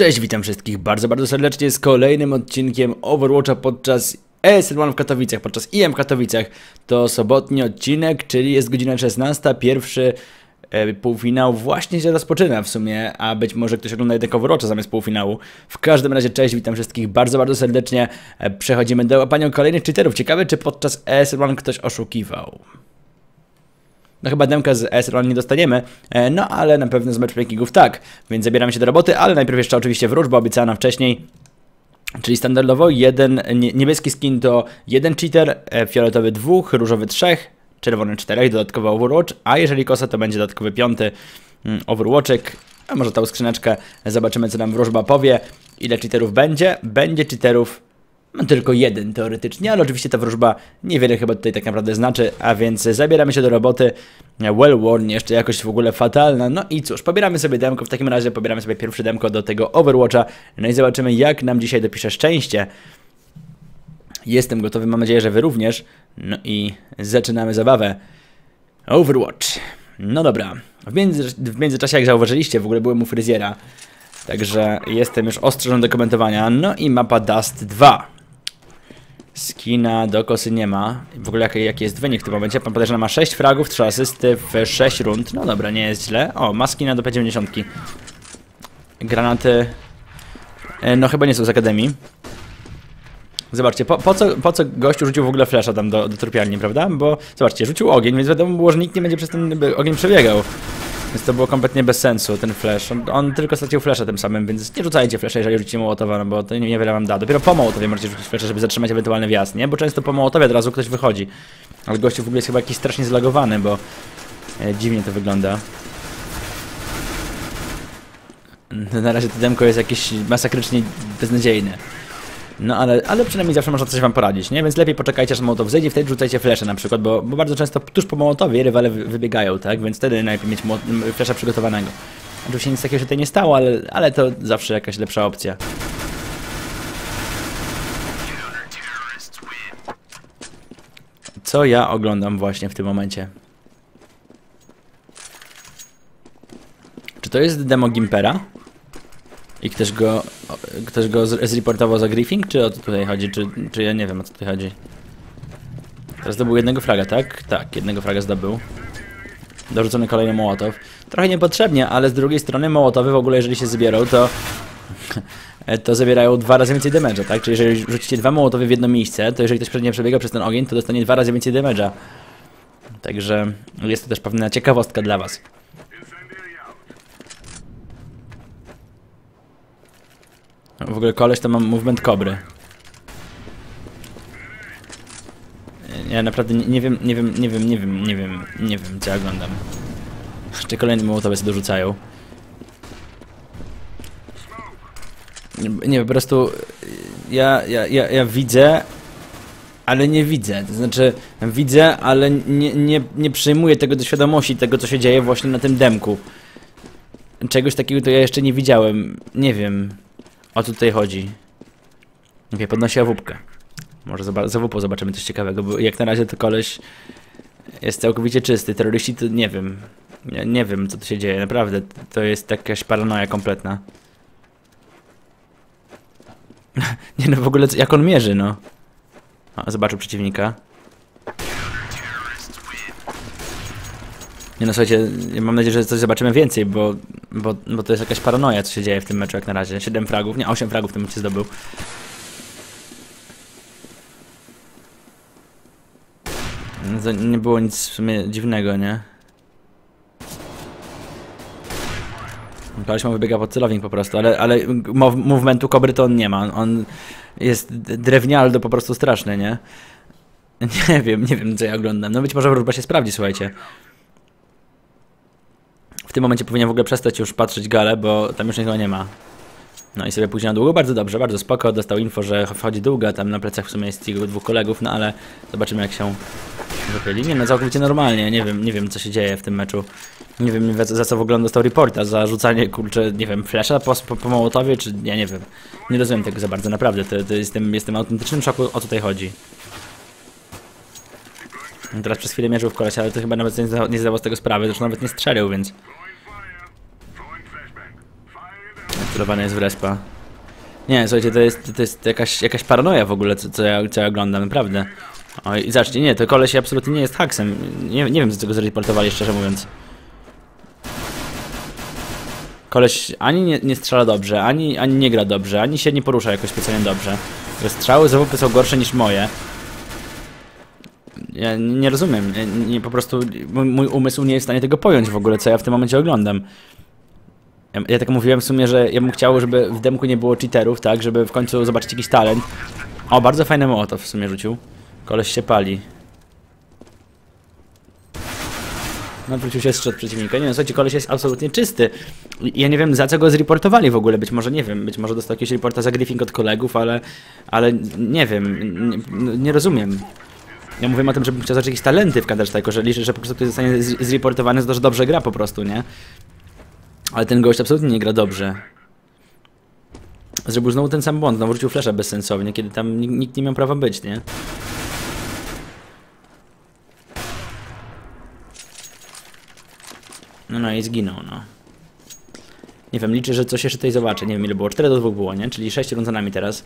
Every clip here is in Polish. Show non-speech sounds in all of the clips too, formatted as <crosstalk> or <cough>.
Cześć, witam wszystkich bardzo, bardzo serdecznie z kolejnym odcinkiem Overwatcha podczas ESL1 w Katowicach, podczas IM w Katowicach. To sobotni odcinek, czyli jest godzina 16, pierwszy e, półfinał właśnie się rozpoczyna w sumie, a być może ktoś ogląda jednak Overwatcha zamiast półfinału. W każdym razie cześć, witam wszystkich bardzo, bardzo serdecznie. E, Przechodzimy do łapania kolejnych cheaterów. Ciekawe, czy podczas ESL1 ktoś oszukiwał. No chyba demka z SRL nie dostaniemy, e, no ale na pewno z matchmakingów tak, więc zabieramy się do roboty, ale najpierw jeszcze oczywiście wróżba obiecana wcześniej, czyli standardowo jeden nie- niebieski skin to jeden cheater, e, fioletowy dwóch, różowy trzech, czerwony czterech, dodatkowy Overwatch, a jeżeli kosa to będzie dodatkowy piąty mm, Overwatchek, a może tą skrzyneczkę, zobaczymy co nam wróżba powie, ile cheaterów będzie, będzie cheaterów no tylko jeden teoretycznie, ale oczywiście ta wróżba niewiele chyba tutaj tak naprawdę znaczy, a więc zabieramy się do roboty. Well worn, jeszcze jakoś w ogóle fatalna. No i cóż, pobieramy sobie demko, w takim razie pobieramy sobie pierwszy demko do tego Overwatcha. No i zobaczymy jak nam dzisiaj dopisze szczęście. Jestem gotowy, mam nadzieję, że wy również. No i zaczynamy zabawę. Overwatch. No dobra. W, między, w międzyczasie, jak zauważyliście, w ogóle byłem u fryzjera. Także jestem już ostrzeżony do komentowania. No i mapa Dust 2. Skina do kosy nie ma. W ogóle jaki, jaki jest wynik w tym momencie? Pan podejrzany ma 6 fragów, 3 asysty w 6 rund. No dobra, nie jest źle. O, ma skina do P90. Granaty... e, No chyba nie są z Akademii. Zobaczcie, po, po, co, po co gościu rzucił w ogóle flesza tam do, do trupialni, prawda? Bo zobaczcie, rzucił ogień, więc wiadomo było, że nikt nie będzie przez ten ogień przebiegał. Więc to było kompletnie bez sensu, ten flash. On, on tylko stracił flasha tym samym, więc nie rzucajcie flasha, jeżeli rzucicie mołotowa, no bo to nie- niewiele wam da. Dopiero po mołotowie możecie rzucić flasha, żeby zatrzymać ewentualny wjazd, nie? Bo często po mołotowie od razu ktoś wychodzi. Ale gościu w ogóle jest chyba jakiś strasznie zlagowany, bo e, dziwnie to wygląda. Na razie to demko jest jakieś masakrycznie beznadziejne. No ale, ale przynajmniej zawsze można coś wam poradzić, nie? Więc lepiej poczekajcie, aż Mołotow zejdzie, wtedy rzucajcie flesze na przykład, bo, bo bardzo często tuż po Mołotowie rywale wy- wybiegają, tak? Więc wtedy najlepiej mieć flesza przygotowanego. Oczywiście nic takiego się tutaj nie stało, ale, ale to zawsze jakaś lepsza opcja. Co ja oglądam właśnie w tym momencie? Czy to jest demo Gimpera? I ktoś go, ktoś go zreportował za griefing, czy o co tutaj chodzi? Czy, czy ja nie wiem o co tutaj chodzi? Teraz zdobył jednego fraga, tak? Tak, jednego fraga zdobył. Dorzucony kolejny Mołotow. Trochę niepotrzebnie, ale z drugiej strony Mołotowy w ogóle jeżeli się zbierą, to <laughs> to zabierają dwa razy więcej damage'a, tak? Czyli jeżeli rzucicie dwa Mołotowy w jedno miejsce, to jeżeli ktoś nie przebiega przez ten ogień, to dostanie dwa razy więcej damage'a. Także jest to też pewna ciekawostka dla was. W ogóle koleś to mam movement kobry. Ja naprawdę nie, nie wiem, nie wiem, nie wiem, nie wiem, nie wiem, nie wiem co oglądam. Jeszcze kolejne mołotowy sobie dorzucają. Nie, nie, po prostu ja, ja, ja, ja widzę, ale nie widzę. To znaczy widzę, ale nie, nie, nie przyjmuję tego do świadomości, tego co się dzieje właśnie na tym demku. Czegoś takiego to ja jeszcze nie widziałem. Nie wiem. O co tutaj chodzi? Okej, podnosi awupkę. Może za awupą zobaczymy coś ciekawego, bo jak na razie to koleś jest całkowicie czysty. Terroryści to nie wiem. Nie, nie wiem co tu się dzieje, naprawdę. To jest jakaś paranoja kompletna. <laughs> nie no, w ogóle jak on mierzy, no. O, zobaczył przeciwnika. Nie no, słuchajcie, mam nadzieję, że coś zobaczymy więcej, bo, bo, bo to jest jakaś paranoja, co się dzieje w tym meczu jak na razie. 7 fragów, nie, 8 fragów w tym momencie zdobył. No To nie było nic w sumie dziwnego, nie? Koleś ma wybiega pod celownik po prostu, ale, ale mov movementu kobry to on nie ma. On jest drewnialdo po prostu straszny, nie? <laughs> Nie wiem, nie wiem co ja oglądam. No być może wróżba się sprawdzi, słuchajcie. W tym momencie powinien w ogóle przestać już patrzeć galę, bo tam już nikogo nie ma. No i sobie pójdzie na długo, bardzo dobrze, bardzo spoko. Dostał info, że wchodzi długa, tam na plecach w sumie jest jego dwóch kolegów, no ale zobaczymy jak się wychyli. Nie no, całkowicie normalnie, nie wiem, nie wiem co się dzieje w tym meczu. Nie wiem za, co w ogóle dostał reporta, za rzucanie, kurczę, nie wiem, flasha po, po, po Mołotowie, czy ja nie wiem. Nie rozumiem tego za bardzo, naprawdę, to, to jestem, jestem autentycznym szoku, o co tutaj chodzi. Teraz przez chwilę mierzył w koleś, ale to chyba nawet nie, nie zdawał z tego sprawy, zresztą nawet nie strzelił, więc... Jest w respa. Nie, słuchajcie, to jest, to jest jakaś, jakaś paranoja w ogóle, co, co, ja, co ja oglądam, naprawdę. Oj, i zaczcie, nie, to koleś absolutnie nie jest haksem. Nie, nie wiem, z czego zreportowali, szczerze mówiąc. Koleś ani nie, nie strzela dobrze, ani, ani nie gra dobrze, ani się nie porusza jakoś specjalnie dobrze. Jego strzały z są gorsze niż moje. Ja nie rozumiem, nie, nie, po prostu mój umysł nie jest w stanie tego pojąć w ogóle, co ja w tym momencie oglądam. Ja, tak mówiłem w sumie, że ja bym chciał, żeby w demku nie było cheaterów, tak, żeby w końcu zobaczyć jakiś talent. O, bardzo fajne mołotow w sumie rzucił. Koleś się pali. No, wrócił się strzał przeciwnika. Nie no, słuchajcie, koleś jest absolutnie czysty. Ja nie wiem, za co go zreportowali w ogóle. Być może, nie wiem, być może dostał jakiegoś reporta za griffing od kolegów, ale... Ale nie wiem, nie, nie rozumiem. Ja mówię o tym, żebym chciał zacząć jakieś talenty w Counter-Strike'u, że liczę, że po prostu ktoś zostanie zreportowany to, że dobrze gra po prostu, nie? Ale ten gość absolutnie nie gra dobrze. Zrobił znowu ten sam błąd, znowu rzucił flesza bezsensownie, kiedy tam nikt, nikt nie miał prawa być, nie? No no i zginął, no. Nie wiem, liczę, że coś jeszcze tutaj zobaczę. Nie wiem ile było. 4 do 2 było, nie? Czyli 6 rund za nami teraz.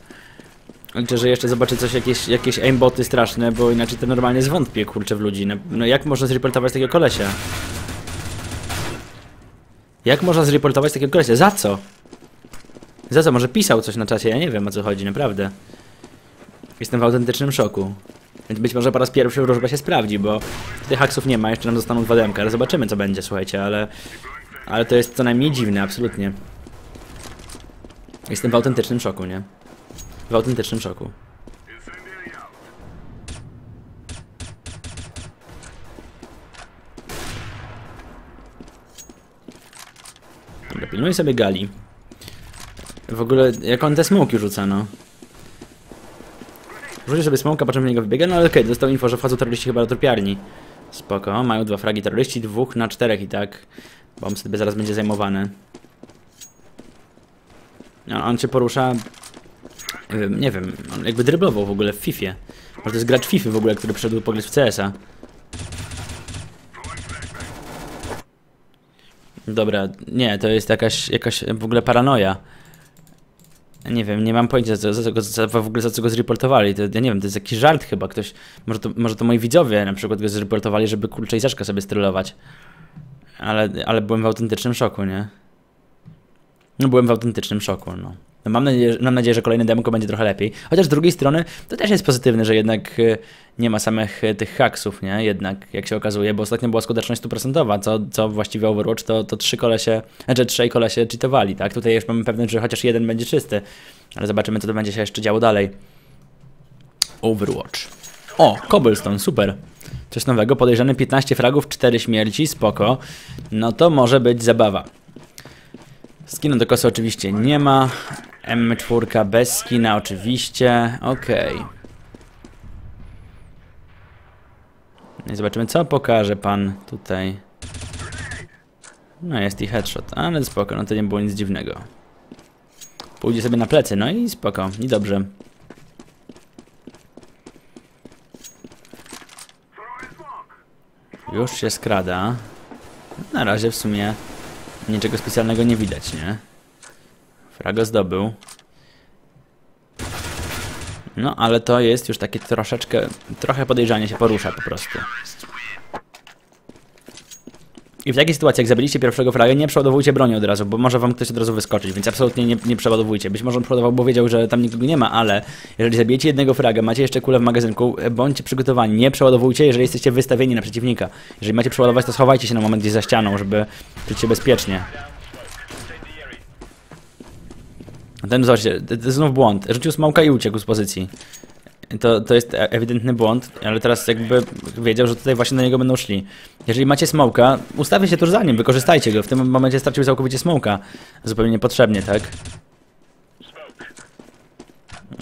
Liczę, że jeszcze zobaczę coś, jakieś, jakieś aimboty straszne, bo inaczej to normalnie zwątpię, kurczę, w ludzi. No, no jak można zreportować takiego kolesia? Jak można zreportować takiego kolesia? Za co? Za co? Może pisał coś na czacie? Ja nie wiem o co chodzi, naprawdę. Jestem w autentycznym szoku. Więc być może po raz pierwszy wróżba się sprawdzi, bo tych haksów nie ma, jeszcze nam zostaną dwa demka, ale zobaczymy co będzie, słuchajcie, ale... Ale to jest co najmniej dziwne, absolutnie. Jestem w autentycznym szoku, nie? W autentycznym szoku. Dobra, pilnuj sobie gali. W ogóle, jak on te smoki rzuca, no. Rzuci sobie smoka, po czym niego wybiega, no ale okej, dostał info, że wchodzą terroryści chyba do trupiarni. Spoko, mają dwa fragi terroryści, dwóch na czterech i tak. Bomb sobie zaraz będzie zajmowany. No, on się porusza... Nie wiem, nie wiem, on jakby dryblował w ogóle w Fifie. Może to jest gracz Fify w ogóle, który przyszedł pograć w CS-a. Dobra, nie, to jest jakaś, jakaś w ogóle paranoja. Nie wiem, nie mam pojęcia za, za, za, w ogóle za co go zreportowali. To, ja nie wiem, to jest jakiś żart chyba. Ktoś, może to, może to moi widzowie na przykład go zreportowali, żeby kurczę i sobie stylować. Ale, ale byłem w autentycznym szoku, nie? No byłem w autentycznym szoku, no. no mam, nadzieję, mam nadzieję, że kolejny demko będzie trochę lepiej. Chociaż z drugiej strony to też jest pozytywne, że jednak e, nie ma samych e, tych haksów, nie? Jednak, jak się okazuje, bo ostatnio była skuteczność stuprocentowa, co, co właściwie Overwatch to, to trzy kolesie, znaczy trzej kolesie cheatowali, tak? Tutaj już mamy pewność, że chociaż jeden będzie czysty, ale zobaczymy, co to będzie się jeszcze działo dalej. Overwatch. O, Cobblestone, super. Coś nowego, podejrzany 15 fragów, 4 śmierci, spoko. No to może być zabawa. Skinu do kosy oczywiście nie ma. M4 bez skina oczywiście. Okej. No i zobaczymy co pokaże pan tutaj. No jest i headshot, ale spoko, no to nie było nic dziwnego. Pójdzie sobie na plecy, no i spoko, i dobrze. Już się skrada. Na razie w sumie niczego specjalnego nie widać, nie? Frago zdobył. No, ale to jest już takie troszeczkę, trochę podejrzanie się porusza po prostu. I w takiej sytuacji, jak zabiliście pierwszego fraga, nie przeładowujcie broni od razu, bo może wam ktoś od razu wyskoczyć, więc absolutnie nie, nie przeładowujcie. Być może on przeładował, bo wiedział, że tam nikogo nie ma, ale jeżeli zabijecie jednego fraga, macie jeszcze kulę w magazynku, bądźcie przygotowani, nie przeładowujcie, jeżeli jesteście wystawieni na przeciwnika. Jeżeli macie przeładować, to schowajcie się na moment gdzieś za ścianą, żeby czuć się bezpiecznie. Ten, zobaczcie, znów błąd. Rzucił smoka i uciekł z pozycji. To, to jest e- ewidentny błąd, ale teraz jakby wiedział, że tutaj właśnie na niego będą szli. Jeżeli macie smoka, ustawcie się tuż za nim, wykorzystajcie go. W tym momencie stracił całkowicie smoka. Zupełnie niepotrzebnie, tak?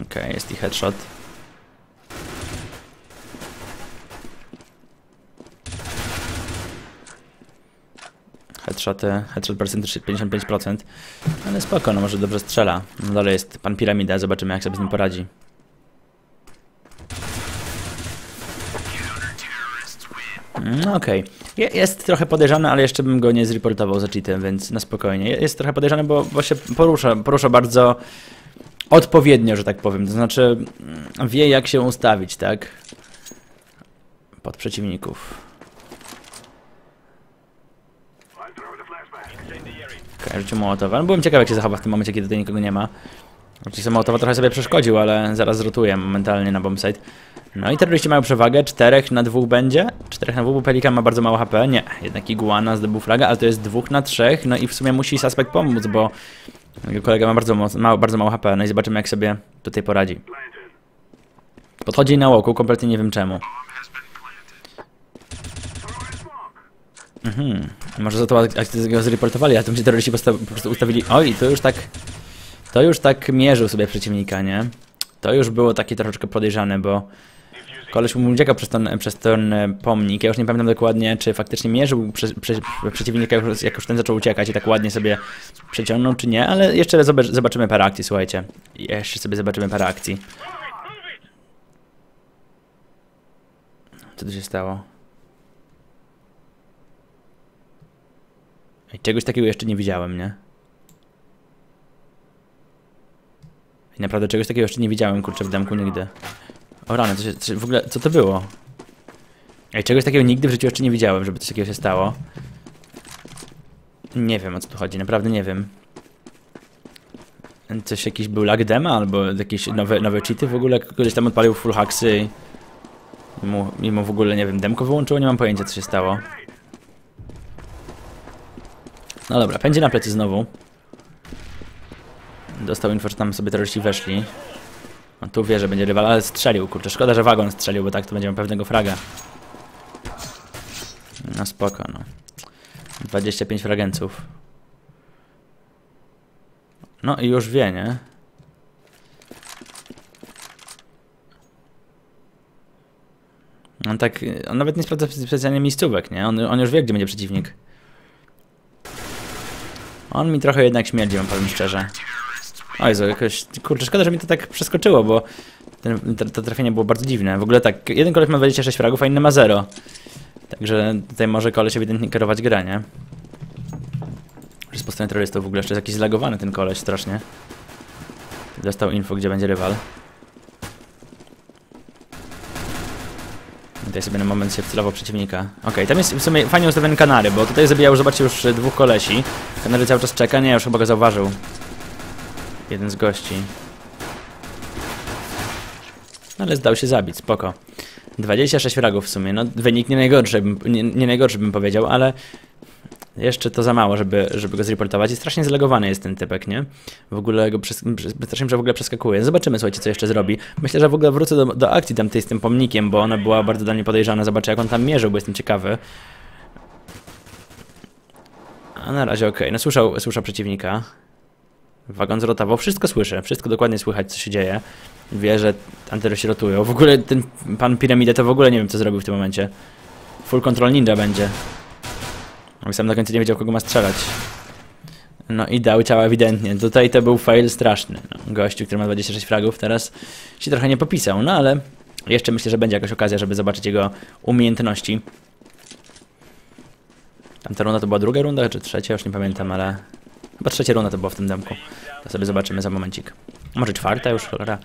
Okej, jest i headshot. Headshoty, headshot percentage 55%. Ale spoko, no może dobrze strzela. No dalej jest pan Piramida, zobaczymy jak sobie z nim poradzi. No okej. Je- Jest trochę podejrzany, ale jeszcze bym go nie zreportował za cheatem, więc na spokojnie. Je- Jest trochę podejrzany, bo, bo się porusza, porusza bardzo odpowiednio, że tak powiem. To znaczy mm, wie jak się ustawić, tak? Pod przeciwników. Okej, rzucił Mołotowa. No, byłem ciekaw jak się zachowa w tym momencie, kiedy tutaj nikogo nie ma. Oczywiście Mołotowa trochę sobie przeszkodził, ale zaraz zrotuję momentalnie na bombsite. No i terroryści mają przewagę, czterech na dwóch będzie. Czterech na dwóch, bo Pelikan ma bardzo mało HP. Nie, jednak Iguana zdobył flagę, ale to jest dwóch na trzech. No i w sumie musi Suspect pomóc, bo jego kolega ma bardzo, moc, ma bardzo mało HP. No i zobaczymy jak sobie tutaj poradzi. Podchodzi na łoku, kompletnie nie wiem czemu. Mhm. Może za to ak- akcję go zreportowali, a tym się terroryści po prostu ustawili. Oj, to już tak. To już tak mierzył sobie przeciwnika, nie? To już było takie troszeczkę podejrzane, bo koleś mu uciekał przez ten, przez ten e, pomnik. Ja już nie pamiętam dokładnie, czy faktycznie mierzył prze, prze, przeciwnika, jak już, ten zaczął uciekać i tak ładnie sobie przeciągnął, czy nie, ale jeszcze zobacz, zobaczymy parę akcji, słuchajcie. Jeszcze sobie zobaczymy parę akcji. Co tu się stało? Czegoś takiego jeszcze nie widziałem, nie? I naprawdę czegoś takiego jeszcze nie widziałem, kurczę, w demku nigdy. O rany, to się, się, w ogóle, co to było? Ej, czegoś takiego nigdy w życiu jeszcze nie widziałem, żeby coś takiego się stało. Nie wiem, o co tu chodzi, naprawdę nie wiem. Coś jakiś był lag dema, albo jakieś nowe, nowe cheaty w ogóle, kogoś tam odpalił full hacksy i i mu w ogóle, nie wiem, demko wyłączyło, nie mam pojęcia, co się stało. No dobra, pędzi na plecy znowu. Dostał info, że tam sobie terroryści weszli. On tu wie, że będzie rywal, ale strzelił, kurczę. Szkoda, że wagon strzelił, bo tak to będziemy pewnego fraga. No spoko, no. 25 fragenców. No i już wie, nie? On tak, on nawet nie sprawdza specjalnie miejscówek, nie? On, on już wie, gdzie będzie przeciwnik. On mi trochę jednak śmierdzi, wam powiem szczerze. Oj, zo, jakoś, kurczę, szkoda, że mi to tak przeskoczyło, bo ten, to, trafienie było bardzo dziwne. W ogóle tak, jeden koleś ma 26 fragów, a inny ma 0. Także tutaj może koleś ewidentnie kierować grę, nie? Jest po stronie terrorystów w ogóle jeszcze jest jakiś zlagowany ten koleś strasznie. Dostał info, gdzie będzie rywal. Tutaj sobie na moment się wcelował przeciwnika. Okej, tam jest w sumie fajnie ustawiony kanary, bo tutaj zabijał zobaczcie, już dwóch kolesi. Kanary cały czas czeka, nie, już chyba go zauważył. Jeden z gości. Ale zdał się zabić, spoko. 26 fragów w sumie, no wynik nie najgorszy, nie, nie najgorszy bym powiedział, ale jeszcze to za mało, żeby, żeby go zreportować i strasznie zalogowany jest ten typek, nie? W ogóle go przes strasznie, że w ogóle przeskakuje. Zobaczymy, słuchajcie, co jeszcze zrobi. Myślę, że w ogóle wrócę do, do akcji tamtej z tym pomnikiem, bo ona była bardzo dla mnie podejrzana. Zobaczę, jak on tam mierzył, bo jestem ciekawy. A na razie okej, no słyszał, słyszał przeciwnika. Wagon zrotował, wszystko słyszę, wszystko dokładnie słychać, co się dzieje. Wie, że antyrosi rotują. W ogóle ten pan Piramidę to w ogóle nie wiem, co zrobił w tym momencie. Full control ninja będzie. On sam na końcu nie wiedział, kogo ma strzelać. No i dał ciała ewidentnie. Tutaj to był fail straszny. No, gościu, który ma 26 fragów, teraz się trochę nie popisał, no ale jeszcze myślę, że będzie jakaś okazja, żeby zobaczyć jego umiejętności. Tamta runda to była druga runda, czy trzecia, już nie pamiętam, ale chyba trzecia runda to była w tym demku. To sobie zobaczymy za momencik. Może czwarta już, cholera.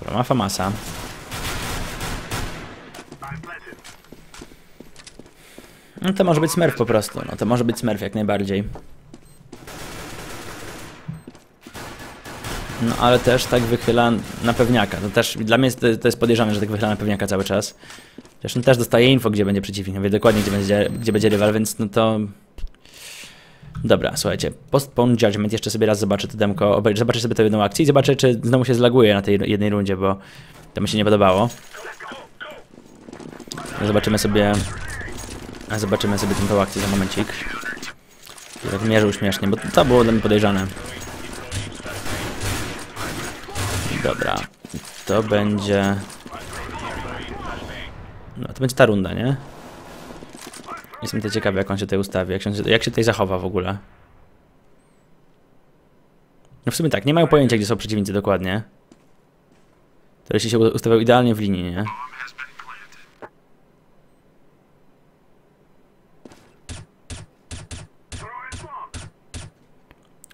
Dobra, ma Famasa. No to może być smurf po prostu, no to może być smurf jak najbardziej. No ale też tak wychyla na pewniaka. To też dla mnie jest, to jest podejrzane, że tak wychyla na pewniaka cały czas. Zresztą też dostaje info, gdzie będzie przeciwnik, wie dokładnie, gdzie będzie, gdzie będzie rywal, więc no to... Dobra, słuchajcie, Postpone Judgment, jeszcze sobie raz zobaczę to demko, zobaczę sobie tę jedną akcję i zobaczę, czy znowu się zlaguje na tej jednej rundzie, bo to mi się nie podobało. Zobaczymy sobie... Zobaczymy sobie tę akcję za momencik. I tak mierzył śmiesznie, bo to było dla mnie podejrzane. Dobra, to będzie... No, to będzie ta runda, nie? Jestem tutaj ciekawy, jak on się tutaj ustawi, jak się, jak się tutaj zachowa w ogóle. No w sumie tak, nie mają pojęcia, gdzie są przeciwnicy dokładnie. To jeśli się ustawiał idealnie w linii, nie?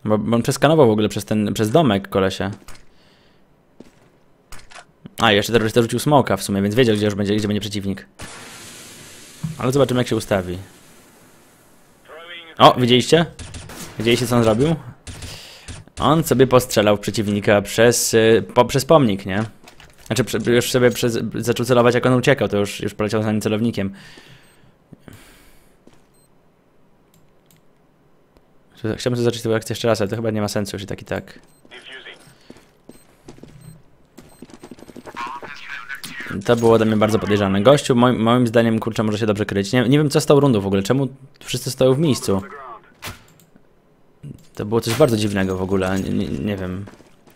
Bo on przeskanował w ogóle przez ten, przez domek kolesie. A, jeszcze terrorysta rzucił smoka w sumie, więc wiedział, gdzie już będzie, gdzie będzie przeciwnik. Ale zobaczymy, jak się ustawi. O, widzieliście? Widzieliście, co on zrobił? On sobie postrzelał przeciwnika przez, y, po, przez pomnik, nie? Znaczy, już sobie przez, zaczął celować, jak on uciekał, to już, już poleciał za nim celownikiem. Chciałbym zacząć tę akcję jeszcze raz, ale to chyba nie ma sensu już i tak i tak. To było dla mnie bardzo podejrzane. Gościu, moim, moim zdaniem, kurczę, może się dobrze kryć. Nie, nie wiem, co tą rundą w ogóle. Czemu wszyscy stoją w miejscu? To było coś bardzo dziwnego w ogóle. Nie, nie, nie wiem.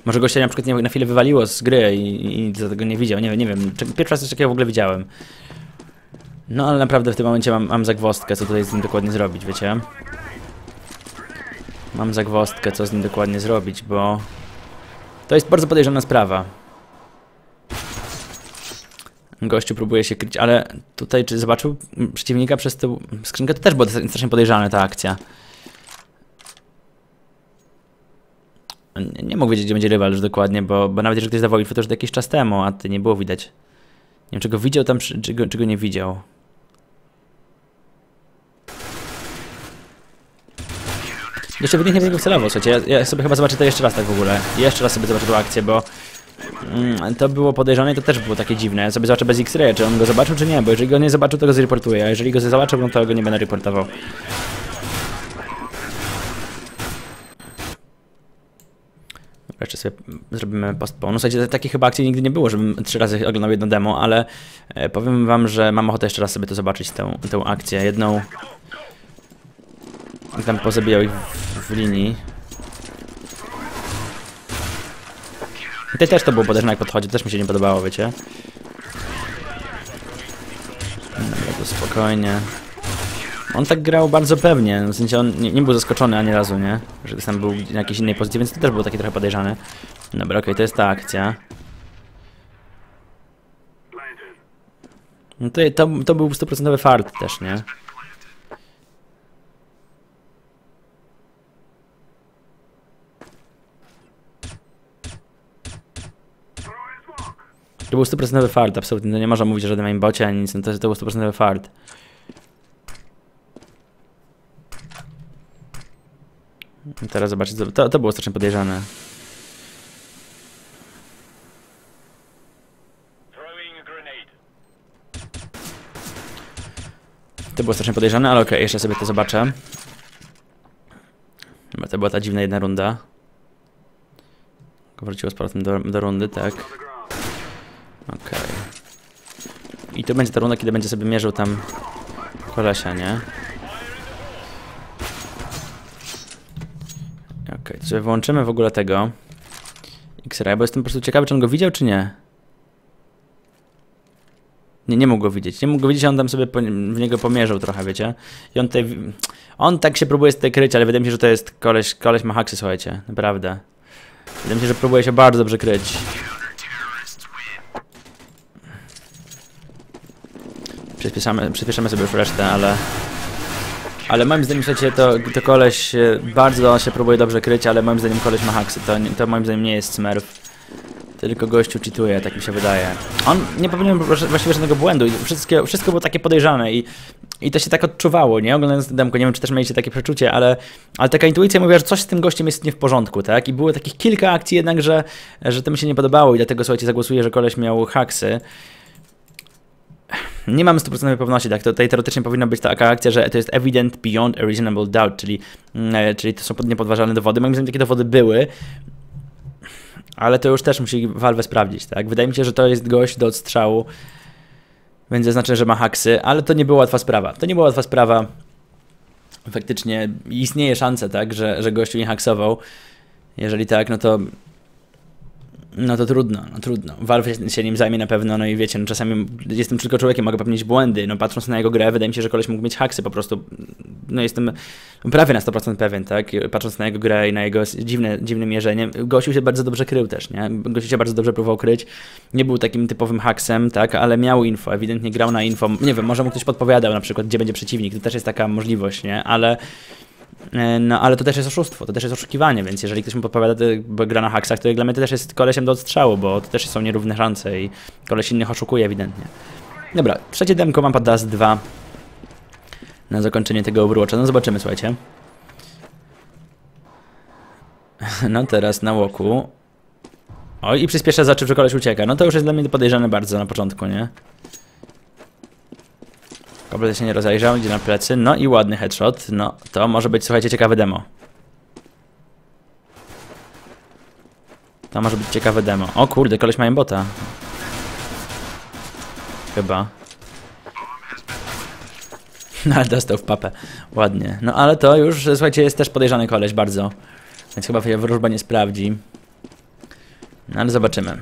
Może gościa na przykład nie, na chwilę wywaliło z gry i, i za tego nie widział. Nie nie wiem. Pierwszy raz coś takiego w ogóle widziałem. No ale naprawdę w tym momencie mam, mam zagwozdkę, co tutaj z nim dokładnie zrobić, wiecie? Mam zagwozdkę, co z nim dokładnie zrobić, bo... To jest bardzo podejrzana sprawa. Gościu próbuje się kryć, ale tutaj czy zobaczył przeciwnika przez tę skrzynkę? To też była strasznie podejrzana ta akcja. Nie, nie mógł wiedzieć, gdzie będzie rywal już dokładnie, bo, bo nawet jeżeli ktoś dawał info, to już jakiś czas temu, a ty nie było widać. Nie wiem, czy go widział tam, czy, czy, go, czy go nie widział. Jeszcze ewidentnie będzie celował, słuchajcie, ja, ja sobie chyba zobaczę to jeszcze raz tak w ogóle. Jeszcze raz sobie zobaczę tą akcję, bo mm, to było podejrzane i to też było takie dziwne. Ja sobie zobaczę bez X-ray, czy on go zobaczył, czy nie, bo jeżeli go nie zobaczył, to go zreportuję, a jeżeli go zobaczył, no to go nie będę reportował. Jeszcze sobie zrobimy postpone. No, słuchajcie, takiej chyba akcji nigdy nie było, żebym trzy razy oglądał jedno demo, ale e, powiem wam, że mam ochotę jeszcze raz sobie to zobaczyć, tę, tę akcję. Jedną... Jak tam pozabijał ich w, w linii. Tutaj też to było podejrzane jak podchodzi, też mi się nie podobało, wiecie. Dobra, to spokojnie. On tak grał bardzo pewnie, w sensie on nie, nie był zaskoczony ani razu, nie? Że tam był na jakiejś innej pozycji, więc to też było takie trochę podejrzane. Dobra, okej, to jest ta akcja. No to, to, to był 100% fart też, nie? To był 100% fart, absolutnie. To nie można mówić o żadnym aimbocie ani nic, no to, to był 100% fart. I Teraz zobaczcie, to- to, było strasznie podejrzane. To było strasznie podejrzane, ale okej, jeszcze sobie to zobaczę. Chyba to była ta dziwna jedna runda. Wróciło z powrotem do, do rundy, tak. Okej. I to będzie ta kiedy będzie sobie mierzył tam kolesia, nie? Okej, to sobie włączymy w ogóle tego X-Ray, bo jestem po prostu ciekawy, czy on go widział, czy nie. Nie, nie mógł go widzieć. Nie mógł go widzieć, a on tam sobie w niego pomierzył trochę, wiecie. I on tutaj... On tak się próbuje z tej kryć, ale wydaje mi się, że to jest koleś, koleś ma haksy, słuchajcie. Naprawdę. Wydaje mi się, że próbuje się bardzo dobrze kryć. Przyspieszamy, przyspieszamy sobie już resztę, ale... Ale moim zdaniem, słuchajcie, to, to koleś e, bardzo się próbuje dobrze kryć, ale moim zdaniem koleś ma haksy. To, to moim zdaniem nie jest smurf. Tylko gościu cheatuje, tak mi się wydaje. On nie popełnił właściwie żadnego błędu wszystkie, wszystko było takie podejrzane i, i to się tak odczuwało, nie? Oglądając demko, nie wiem, czy też mieliście takie przeczucie, ale, ale taka intuicja mówiła, że coś z tym gościem jest nie w porządku, tak? I było takich kilka akcji jednak, że, że to mi się nie podobało i dlatego, słuchajcie, zagłosuję, że koleś miał haksy. Nie mam 100% pewności, tak? Tutaj teoretycznie powinna być taka akcja, że to jest evident beyond a reasonable doubt, czyli, mm, e, czyli to są niepodważalne dowody. Moim zdaniem takie dowody były, ale to już też musi Valve sprawdzić, tak? Wydaje mi się, że to jest gość do odstrzału, więc znaczy, że ma haksy, ale to nie była łatwa sprawa. To nie była łatwa sprawa. Faktycznie istnieje szansa, tak, że, że gościu nie haksował. Jeżeli tak, no to no to trudno, no trudno. Valve się- nim zajmie na pewno, no i wiecie, no czasami jestem tylko człowiekiem, mogę popełnić błędy, no patrząc na jego grę, wydaje mi się, że koleś mógł mieć haksy po prostu, no jestem prawie na 100% pewien, tak? Patrząc na jego grę i na jego dziwne, dziwne mierzenie, Gosiu się bardzo dobrze krył też, nie? Gosiu się bardzo dobrze próbował kryć. Nie był takim typowym haksem, tak? Ale miał info, ewidentnie grał na info. Nie wiem, może mu ktoś podpowiadał na przykład, gdzie będzie przeciwnik. To też jest taka możliwość, nie? Ale No, ale to też jest oszustwo, to też jest oszukiwanie, więc jeżeli ktoś mu podpowiada, to, gra na haksach, to dla mnie to też jest kolesiem do odstrzału, bo to też są nierówne szanse i koleś innych oszukuje ewidentnie. Dobra, trzecie demko mam Dust 2 na zakończenie tego Overwatcha. No zobaczymy, słuchajcie. <laughs> No teraz na łoku. Oj, i przyspiesza zaczął, że koleś ucieka. No to już jest dla mnie podejrzane bardzo na początku, nie? Kompletnie się nie rozejrzał, idzie na plecy. No i ładny headshot. No to może być, słuchajcie, ciekawe demo. To może być ciekawe demo. O kurde, koleś ma bota. Chyba. <laughs> No ale dostał w papę. Ładnie. No ale to już, słuchajcie, jest też podejrzany koleś bardzo. Więc chyba się wróżba nie sprawdzi. No ale zobaczymy.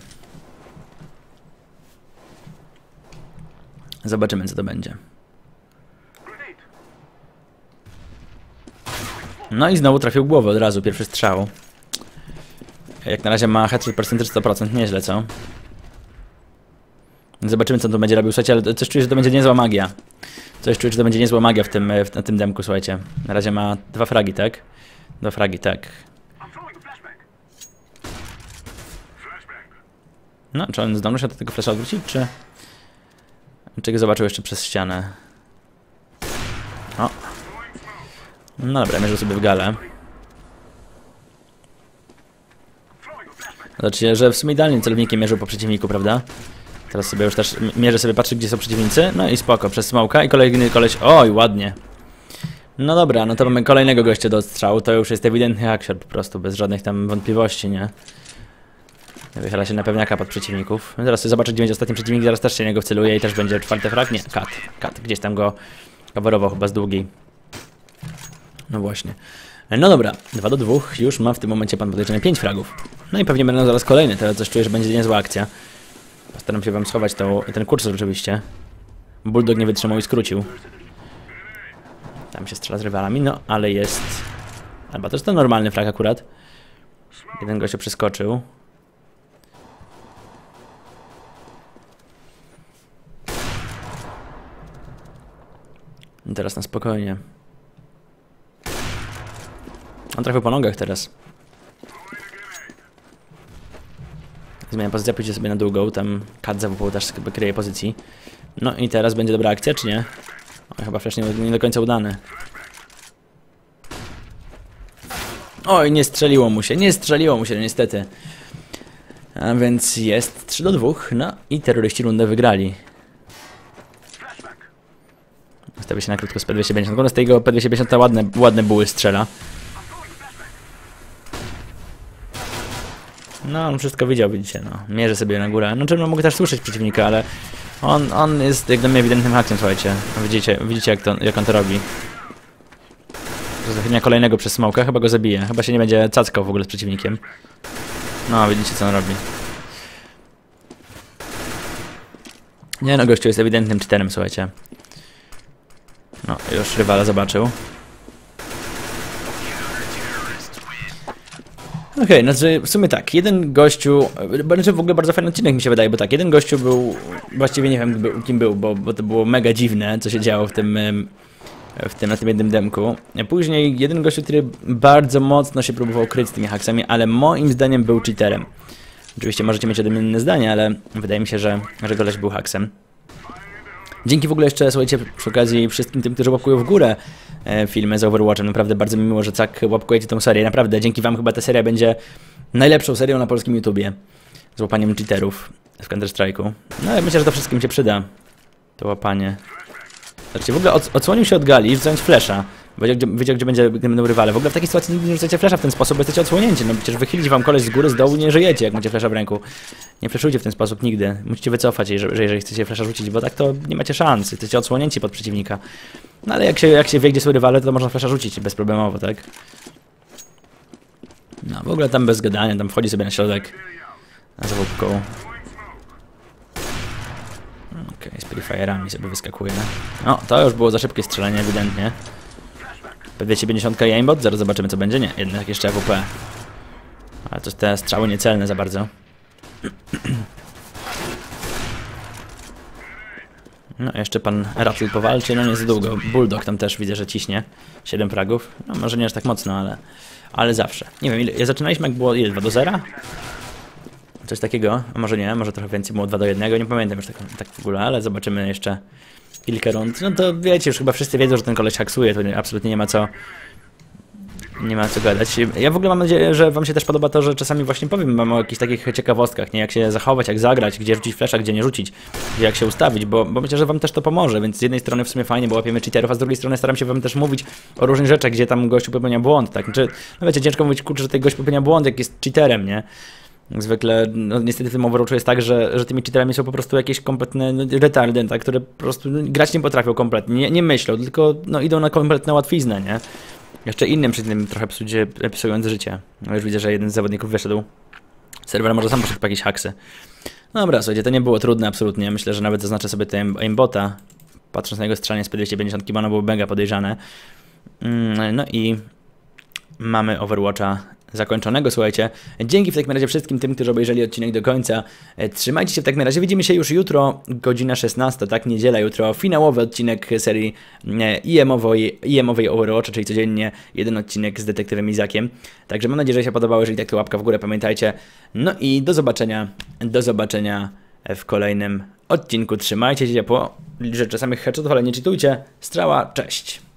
Zobaczymy, co to będzie. No i znowu trafił głowę od razu, pierwszy strzał. Jak na razie ma headshot percentage 100%, nieźle, co? Zobaczymy, co on będzie robił, słuchajcie, ale coś czuję, że to będzie niezła magia. Coś czuję, że to będzie niezła magia w tym, w, na tym demku, słuchajcie. Na razie ma dwa fragi, tak? Dwa fragi, tak. No, czy on zdąży się do tego flasha odwrócić, czy... Czy go zobaczył jeszcze przez ścianę? O, no dobra, mierzę sobie w galę. Zobaczcie, że w sumie idealnie celownikiem mierzył po przeciwniku, prawda? Teraz sobie już też mierzę sobie, patrzę gdzie są przeciwnicy. No i spoko, przez smoka i kolejny koleś... Oj, ładnie. No dobra, no to mamy kolejnego gościa do strzału. To już jest ewidentny hackshot po prostu, bez żadnych tam wątpliwości, nie? Wychyla się na pewniaka pod przeciwników. Zaraz sobie zobaczę, gdzie będzie ostatni przeciwnik, zaraz też się niego wceluje i też będzie czwarty frag. Nie, kat, kat, gdzieś tam go coverował chyba z długiej. No właśnie. No dobra, 2 do 2, już ma w tym momencie pan podejrzany 5 fragów. No i pewnie będą zaraz kolejne, teraz coś czuję, że będzie niezła akcja. Postaram się wam schować to, ten kursor oczywiście. Bulldog nie wytrzymał i skrócił. Tam się strzela z rywalami, no ale jest... Albo jest to normalny frag akurat. Jeden gość się przeskoczył. I teraz na spokojnie. On trafił po nogach teraz. Zmienia pozycję, pójdzie sobie na długą, tam Kadze WP też chyba kryje pozycji. No i teraz będzie dobra akcja, czy nie? O, chyba wcześniej nie, do końca udane. Oj, nie strzeliło mu się, nie strzeliło mu się, niestety. A więc jest 3 do 2, no i terroryści rundę wygrali. Ustawię się na krótko z P250. Natomiast z tego P250 ładne, ładne buły strzela. No, on wszystko widział, widzicie, no. Mierzę sobie na górę. No, czemu mogę też słyszeć przeciwnika, ale on, on jest jak dla mnie ewidentnym hakiem, słuchajcie. Widzicie, widzicie jak, to, jak on to robi. Zachynia kolejnego przez smoka, chyba go zabije. Chyba się nie będzie cackał w ogóle z przeciwnikiem. No, widzicie co on robi. Nie no, gościu jest ewidentnym cheaterem, słuchajcie. No, już rywala zobaczył. Okej, okay, znaczy w sumie tak, jeden gościu, znaczy w ogóle bardzo fajny odcinek mi się wydaje, bo tak, jeden gościu był, właściwie nie wiem kim był, bo, bo to było mega dziwne, co się działo w tym, w tym, na tym jednym demku. Później jeden gościu, który bardzo mocno się próbował kryć z tymi haksami, ale moim zdaniem był cheaterem. Oczywiście możecie mieć ode inne zdanie, ale wydaje mi się, że, że goleś był haksem. Dzięki w ogóle jeszcze, słuchajcie, przy okazji wszystkim tym, którzy łapkują w górę e, filmy z Overwatchem. Naprawdę bardzo mi miło, że tak łapkujecie tą serię. Naprawdę, dzięki wam chyba ta seria będzie najlepszą serią na polskim YouTubie. Z łapaniem cheaterów w Counter-Strike'u. No ale myślę, że to wszystkim się przyda. To łapanie. Zobaczcie, w ogóle odsłonił się od gali, rzucając flesza. Wiedział gdzie, wiedział, gdzie będzie, gdy będą rywale. W ogóle w takiej sytuacji nie rzucacie flesza w ten sposób, bo jesteście odsłonięci. No przecież wychylić wam koleś z góry, z dołu, nie żyjecie, jak macie flesza w ręku. Nie fleszujcie w ten sposób nigdy. Musicie wycofać, jeżeli, jeżeli chcecie flesza rzucić, bo tak to nie macie szans. Jesteście odsłonięci pod przeciwnika. No ale jak się, jak się wie, gdzie są rywale, to można flesza rzucić bezproblemowo, tak? No w ogóle tam bez gadania, tam wchodzi sobie na środek. Na zawódką. Okej, okay, z Prefire'ami sobie wyskakuje. No, to już było za szybkie strzelanie, ewidentnie. P250 i aimbot, zaraz zobaczymy co będzie. Nie, jednak jeszcze AWP. Ale to te strzały niecelne za bardzo. No, jeszcze pan Rattle powalczy, no nie za długo. Bulldog tam też widzę, że ciśnie. 7 pragów. No, może nie aż tak mocno, ale, ale zawsze. Nie wiem, ile, zaczynaliśmy jak było ile? 2 do 0? Coś takiego, a może nie, może trochę więcej było 2 do 1, nie pamiętam już tak, tak w ogóle, ale zobaczymy jeszcze kilka rund. No to wiecie, już chyba wszyscy wiedzą, że ten koleś haksuje, to nie, absolutnie nie ma co nie ma co gadać. Ja w ogóle mam nadzieję, że wam się też podoba to, że czasami właśnie powiem wam o jakichś takich ciekawostkach, nie? Jak się zachować, jak zagrać, gdzie rzucić flesza, gdzie nie rzucić, jak się ustawić, bo, bo myślę, że wam też to pomoże, więc z jednej strony w sumie fajnie, bo łapiemy cheaterów, a z drugiej strony staram się wam też mówić o różnych rzeczach, gdzie tam gościu popełnia błąd, tak? Znaczy, no wiecie, ciężko mówić, kurczę, że ten gość popełnia błąd, jak jest cheaterem, nie? Zwykle, no niestety w tym Overwatchu jest tak, że, że tymi cheaterami są po prostu jakieś kompletne no, retardy, tak, które po prostu no, grać nie potrafią kompletnie, nie, nie myślą, tylko no, idą na kompletną łatwiznę, nie? Jeszcze innym przy tym trochę psucie, psując życie. No już widzę, że jeden z zawodników wyszedł. Serwer może sam poszedł po jakieś haksy. No dobra, słuchajcie, to nie było trudne absolutnie. Myślę, że nawet zaznaczę sobie ten aimbota, patrząc na jego strzelanie z P250, bo ono było mega podejrzane. Mm, No i mamy Overwatcha zakończonego, słuchajcie. Dzięki w takim razie wszystkim tym, którzy obejrzeli odcinek do końca. E, Trzymajcie się w takim razie. Widzimy się już jutro, godzina 16, tak, niedziela jutro. Finałowy odcinek serii e, IM-owej, IM-owej czyli codziennie jeden odcinek z detektywem Izakiem. Także mam nadzieję, że się podobało. Jeżeli tak, to łapka w górę, pamiętajcie. No i do zobaczenia, do zobaczenia w kolejnym odcinku. Trzymajcie się ciepło. Życzę samych headshotów, ale nie czytujcie. Strała, cześć.